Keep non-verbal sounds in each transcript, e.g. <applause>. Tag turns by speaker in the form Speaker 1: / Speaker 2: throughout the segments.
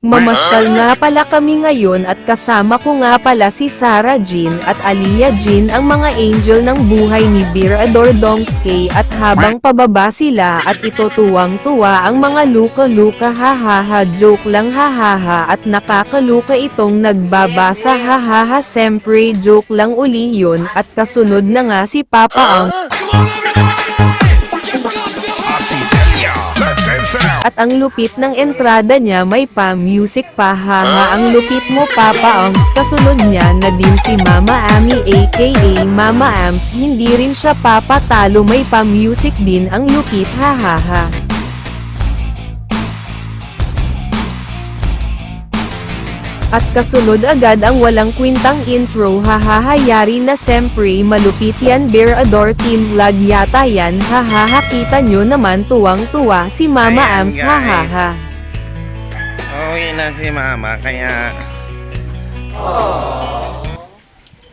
Speaker 1: Mamasyal nga pala kami ngayon at kasama ko nga pala si Sarah Jean at Aliyah Jean ang mga angel ng buhay ni Beer Ador Domskay at habang pababa sila at ito tuwang-tuwa ang mga luka-luka hahaha joke lang hahaha at nakakaluka itong nagbabasa hahaha siyempre joke lang uli yun. At kasunod na nga si Papa ang At ang lupit ng entrada niya may pa music pa haha ang lupit mo Papa Ongs kasunod niya na din si Mama Ami aka Mama Ams hindi rin siya papatalo may pa music din ang lupit hahaha. At kasunod agad ang walang kwintang intro hahahayari na siyempre malupit yan Bear Adore Team Vlog yata yan hahaha kita nyo naman tuwang-tuwa si Mama
Speaker 2: Ayan,
Speaker 1: Ams
Speaker 2: guys.
Speaker 1: hahaha.
Speaker 2: Okay na si mama, kaya...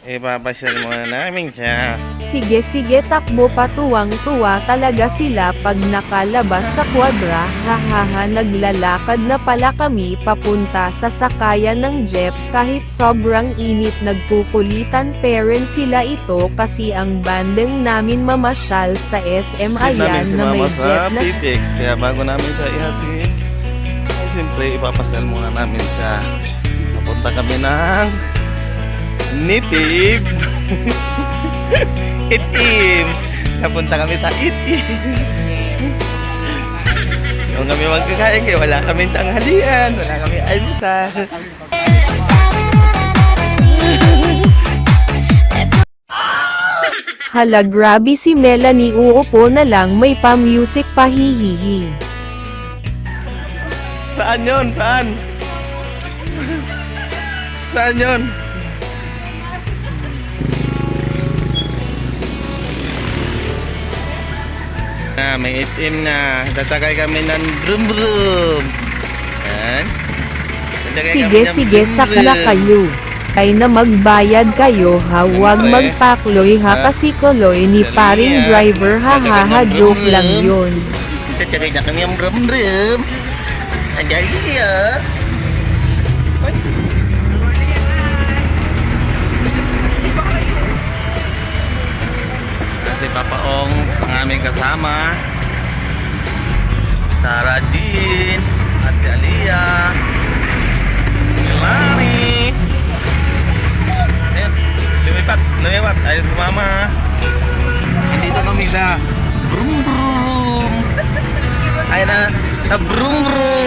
Speaker 2: Ipapasyal muna namin siya.
Speaker 1: Sige sige takbo pa tuwang-tuwa talaga sila pag nakalabas sa kwadra hahaha naglalakad na pala kami papunta sa sakayan ng jeep kahit sobrang init nagkukulitan parents sila ito kasi ang bandeng namin mamasyal sa SM ayan
Speaker 2: si
Speaker 1: na may jeep na
Speaker 2: PTX, kaya bago namin siya ihatid, ay siyempre ipapasyal muna namin siya. Napunta kami ng... Nitib! <laughs> Itim! Napunta kami sa Itim! Yung kami magkakain, kaya wala kaming tanghalian, wala kami almusal. <laughs>
Speaker 1: Hala grabe si Melanie uupo na lang may pa music pa hihihi.
Speaker 2: Saan yon? Saan? Saan yon? Ah, may itim na. Tatagay kami ng brum brum. Yan. Tatagay
Speaker 1: Sige sige
Speaker 2: brum
Speaker 1: sakla kayo. Kay na magbayad kayo ha huwag magpakloy ha
Speaker 2: Ah.
Speaker 1: kasi koloy ni
Speaker 2: Dali
Speaker 1: paring
Speaker 2: yan.
Speaker 1: driver ha ha ha joke lang yun.
Speaker 2: Tatagay na kami ng brum brum. Andiyan siya. Si Papa Ongs ang aming kasama. Sarah Jean at si Aliyah. Si Lani. Ayun, lumipat, lumipat. Ayun si Mama. Nandito kami sa Brum Brum. Ayun na, sa Brum Brum.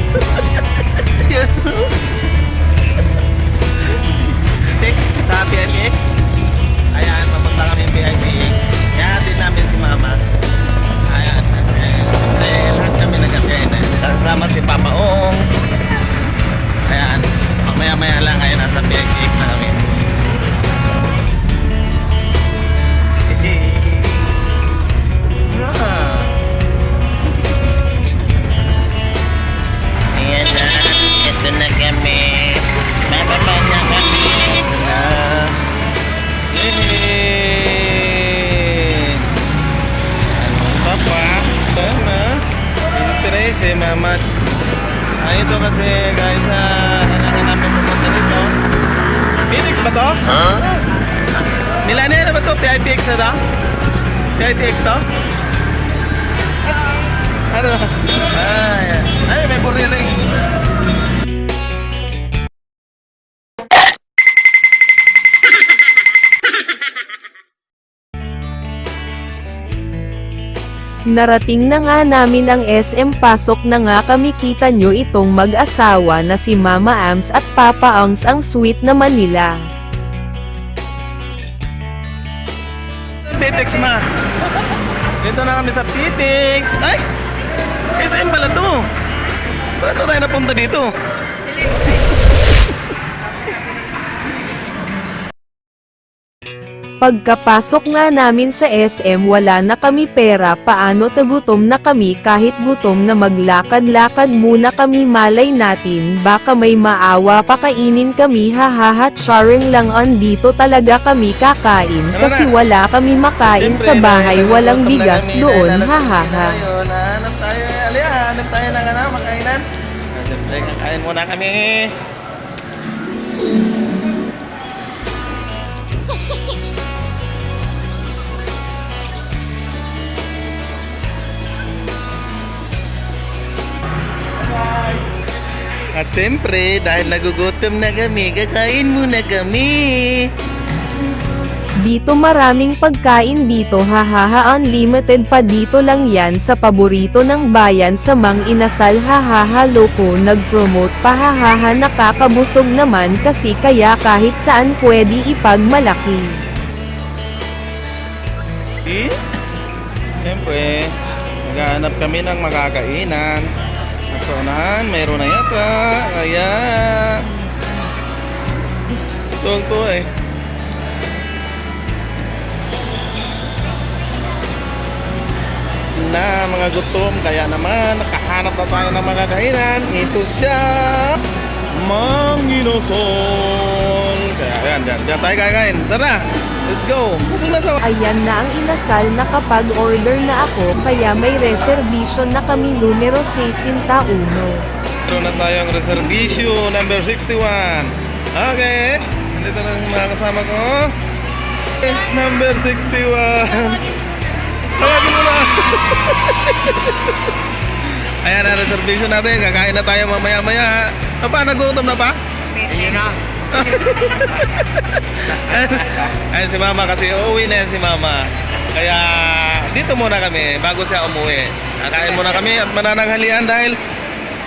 Speaker 2: Ay, ito kasi guys, ah, kailangan namin pumunta dito. Phoenix ba to? Huh? Milane na ba to? PIPX na to? PIPX to? Ano? Ay,
Speaker 1: Narating na nga namin ang SM pasok na nga kami kita nyo itong mag-asawa na si Mama Ams at Papa Angs ang sweet naman nila.
Speaker 2: Pitex ma. Dito na kami sa Pitex. Ay! SM pala to. Paano tayo napunta dito?
Speaker 1: Pagkapasok nga namin sa SM wala na kami pera paano tagutom na kami kahit gutom na maglakad-lakad muna kami malay natin baka may maawa pakainin kami hahaha charing lang andito talaga kami kakain kasi wala kami makain sa bahay walang bigas doon hahaha.
Speaker 2: Hanap tayo. Hanap tayo ng ano, makainan. Ah, Siyempre, kakain muna kami. At siyempre, dahil nagugutom na kami, kakain muna kami.
Speaker 1: Dito maraming pagkain dito hahaha unlimited pa dito lang yan sa paborito ng bayan sa Mang Inasal hahaha loko nag-promote pa hahaha nakakabusog naman kasi kaya kahit saan pwede ipagmalaki.
Speaker 2: Eh? Siyempre, naghahanap kami ng makakainan. Unahan, mayroon na yata. Kaya... Tuwag to eh. Na mga gutom, kaya naman nakahanap na tayo ng makakainan. Ito siya, Mang Inasal. Kaya yan, dyan, dyan tayo kakain. Tara, let's go. Busog na sa
Speaker 1: Ayan na ang inasal na kapag order na ako kaya may reservation na kami numero 61.
Speaker 2: Meron na tayong reservation number 61. Okay. Nandito na yung mga kasama ko. Okay, Number 61. Tawagin mo na. <laughs> Ayan na reservation natin. Kakain na tayo mamaya-maya. Ano pa? Nagutom na pa?
Speaker 3: Hindi na.
Speaker 2: Ayan si mama kasi uuwi na yan si mama. Kaya dito muna kami bago siya umuwi. Kakain muna kami at mananaghalian dahil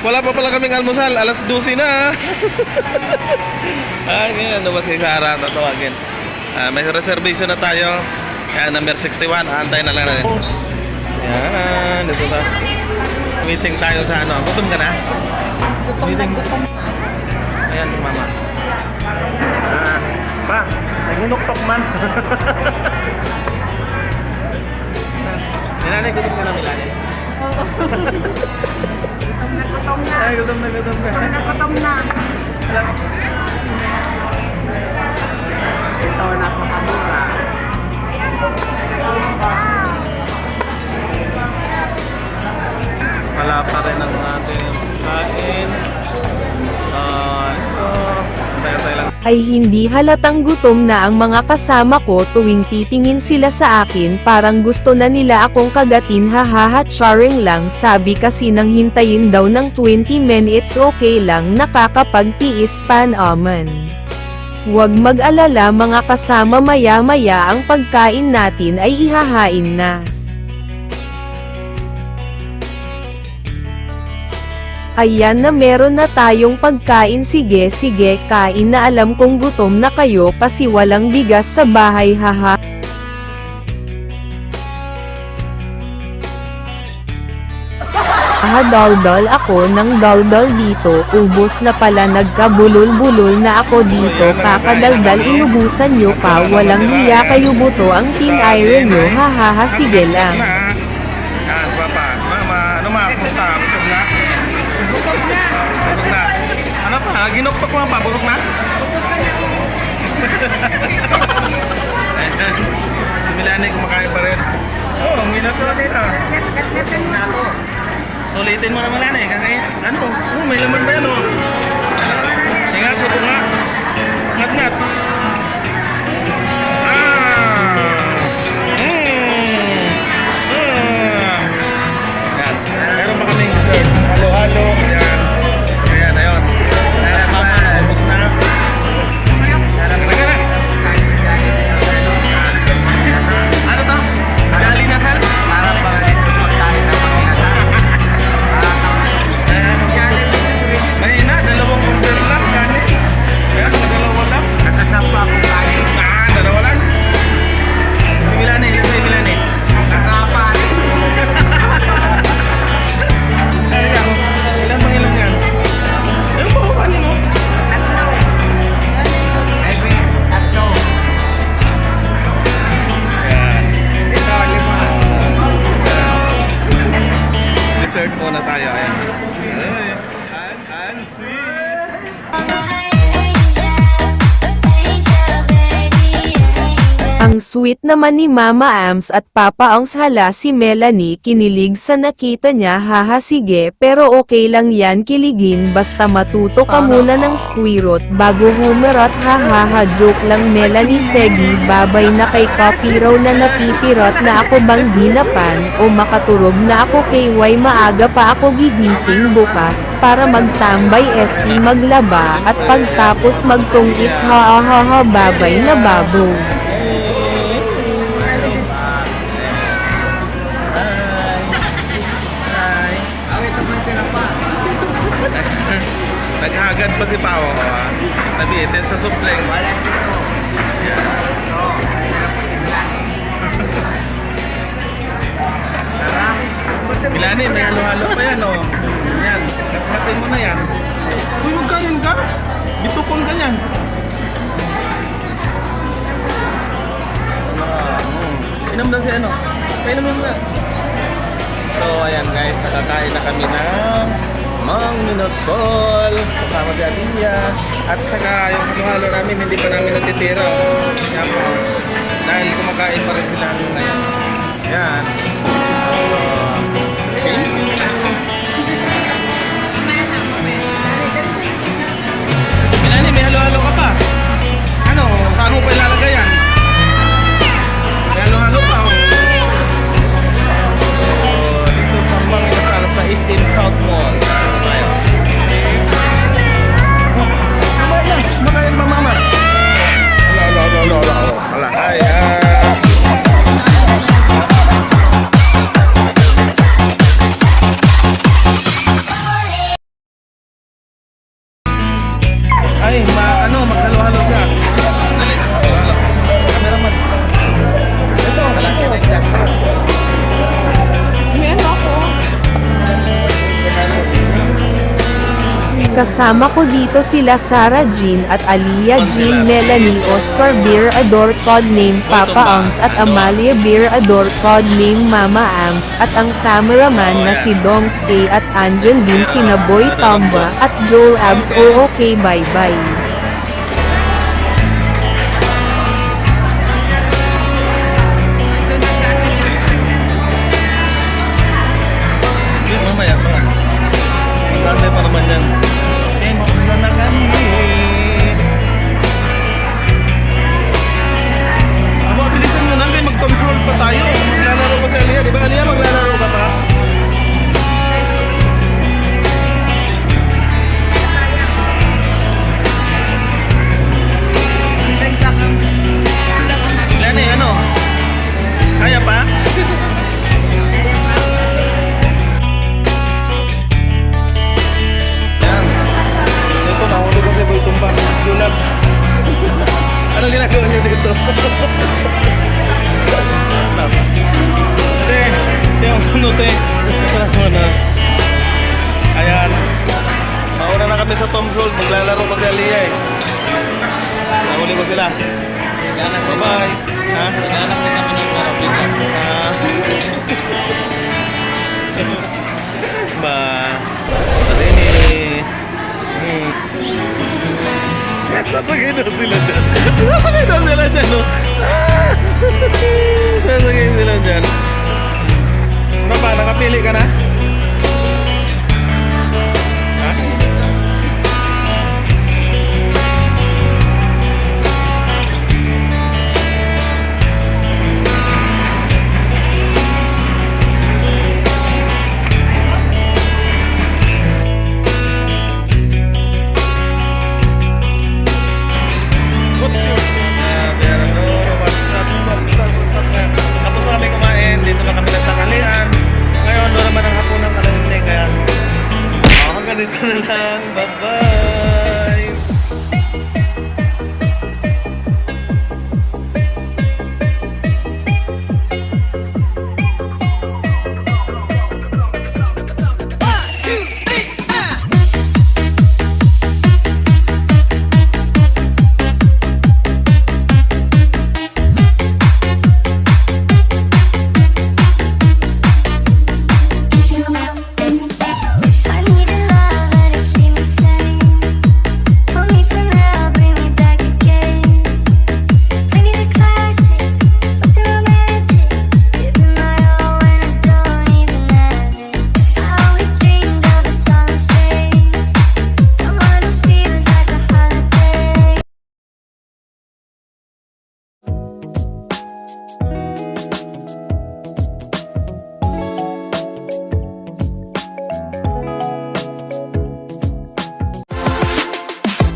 Speaker 2: wala pa pala kaming almusal. Alas 12 na. <laughs> ah, ngayon, ano ba si Sarah tatawagin? Ah, may reservation na tayo. Kaya number 61, antay na lang natin. Yan, dito ta. Waiting tayo sa ano. Gutom ka na?
Speaker 3: Gutom na gutom.
Speaker 2: Ayan mama. Ah, pa, naginuktok man. Nanay, gutom ka na, Milani.
Speaker 3: Gutom na gutom na.
Speaker 2: Ay, gutom na, gutom
Speaker 3: na gutom na. Ito napakamura.
Speaker 2: Wala
Speaker 1: Ay hindi halatang gutom na ang mga kasama ko tuwing titingin sila sa akin parang gusto na nila akong kagatin hahaha charing lang sabi kasi nang hintayin daw ng 20 minutes okay lang nakakapagtiis pan aman. Huwag mag-alala mga kasama maya-maya ang pagkain natin ay ihahain na. Ayan na meron na tayong pagkain sige sige kain na alam kong gutom na kayo kasi walang bigas sa bahay haha. Ah, daldal ako ng daldal dito, ubos na pala nagkabulol-bulol na ako dito, kakadaldal inubusan nyo pa, walang hiya kayo buto ang team iron nyo, hahaha sige lang.
Speaker 2: Mama, ano ma? Punta. Busog na? Busog na. Busog na. Ano pa? Ginuktok mo pa? Busog na? Ayan. <laughs> si Milani kumakain pa rin. Oo, oh, minat na kita.
Speaker 3: Gat-gatan mo ako.
Speaker 2: Sulitin mo naman Milani. Kakain. Ano? Oh, may laman ba yan oh? Tinga, subo nga. Ngat-ngat.
Speaker 1: Sweet naman ni Mama Ams at Papa Ongs. Hala si Melanie kinilig sa nakita niya. Haha sige pero okay lang yan kiligin. Basta matuto ka muna ng squirot bago humarot hahaha joke lang Melanie. Segi babay na kay copy raw na napipirot na ako bang ginapan o makaturog na ako kay Y maaga pa ako gigising bukas. Para magtambay ST maglaba. At pagtapos magtungits ha babay na babo.
Speaker 2: Naghagad pa si Pao. ah. Nabitin sa suplex.
Speaker 3: Walang dito. Oo, tira pa si Milani. Sarap.
Speaker 2: Milani, may halo-halo pa yan, oh. Yan, katkatin mo na yan. Uy, magkain ka? Bitukon ka yan. Inom daw si ano? Kainom mo na. So, ayan guys, nakakain na kami ng Mang Minasol. Kasama si Aliyah. At saka yung halo-halo namin, hindi pa namin natitira. Yan po. Dahil kumakain pa rin sila ngayon. Yan. Uh, thank you. Milani, may halo-halo ka pa. Ano, saan mo pa ilalagay yan?
Speaker 1: Kasama ko dito sila Sarah Jean at Aliyah Jean Melanie Oscar Beer Ador codename Papa Angs at Amalia Beer Ador codename Mama Ams at ang cameraman na si Doms A at Angel din si Boy Tamba at Joel Abs. O okay bye bye.
Speaker 2: Aliyah eh. Nahuli ko sila. Bye-bye. Ha? Naglalak din naman ng Ah. Ba. Tadini. Hmm. Sasagay na sila dyan. Sasagay na sila dyan, no? Sasagay sila dyan. Ano ba? Nakapili ka na?